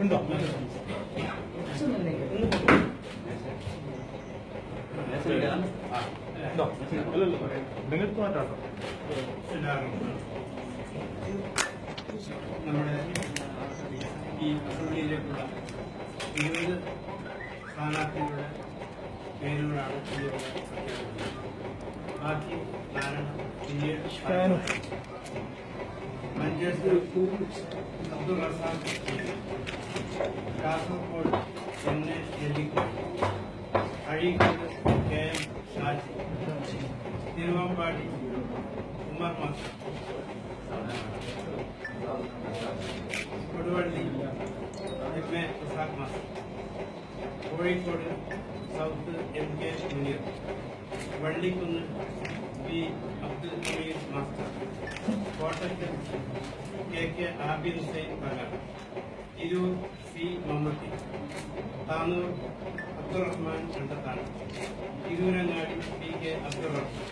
ഉണ്ടോ? നമ്മുടെ ഈ അസംബ്ലിയിലേക്കുള്ള ഇരുപത് സ്ഥാനാർത്ഥികളുടെ പേരുകളാണ് ഇതിലൂടെ പ്രഖ്യാപിക്കുന്നത് ബാക്കി നാലെണ്ണം പിന്നീട് ഫാനും. Manjeshwar Abdul Razak Kasaragod N A Nellikode Azhikode K M Thiruvambady. Ummer master Koduvally. M A Ishaq master Kozhikode south M K Muneer. Vallikkunnu P Abdul Hameed master. Kottakkal K K Abin Hussain പകർ Tirur C Mammutty. Tanur Abdurahman കണ്ടത്താണ് Tirurangadi P K Abdul Rahman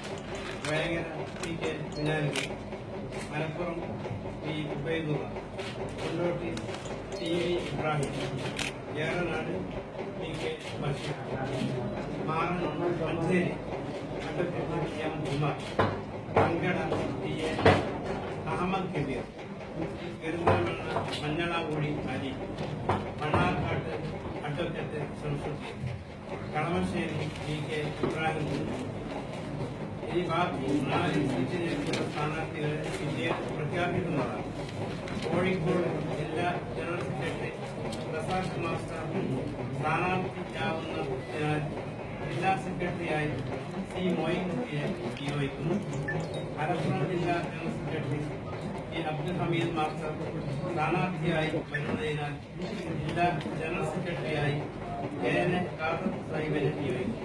Vengara P Kunhalikutty Malappuram P Ubaidulla Kondotty T V Ibrahim Eranad P K Basheer മാറണം Manjeri advocate M Kumar പങ്കട T A Ahammed Kabeer Perinthalmanna മഞ്ഞളാകുടി അരി Mannarkkad advocate സംസ്കൃതി Kalamassery P K Ibrahim ബാക്കി നാല് സീറ്റിലേക്കുള്ള സ്ഥാനാർത്ഥികളെ വിജയം പ്രഖ്യാപിക്കുന്നതാണ്. കോഴിക്കോട് ജില്ലാ ജനറൽ സെക്രട്ടറി പ്രസാദ് മാസ്റ്റർ സ്ഥാനാർത്ഥിയാവുന്നതിനാൽ ജില്ലാ സെക്രട്ടറിയായി സി മൊയ്ൻകുട്ടിയെ നിയോഗിക്കുന്നു. മലപ്പുറം ജില്ലാ general secretary E Abdul Hameed master സ്ഥാനാർത്ഥിയായി വരുന്നതിനാൽ ജില്ലാ ജനറൽ സെക്രട്ടറിയായി കെ എൻ എ ഖാദർ സാഹിബിനെ നിയോഗിക്കുന്നു.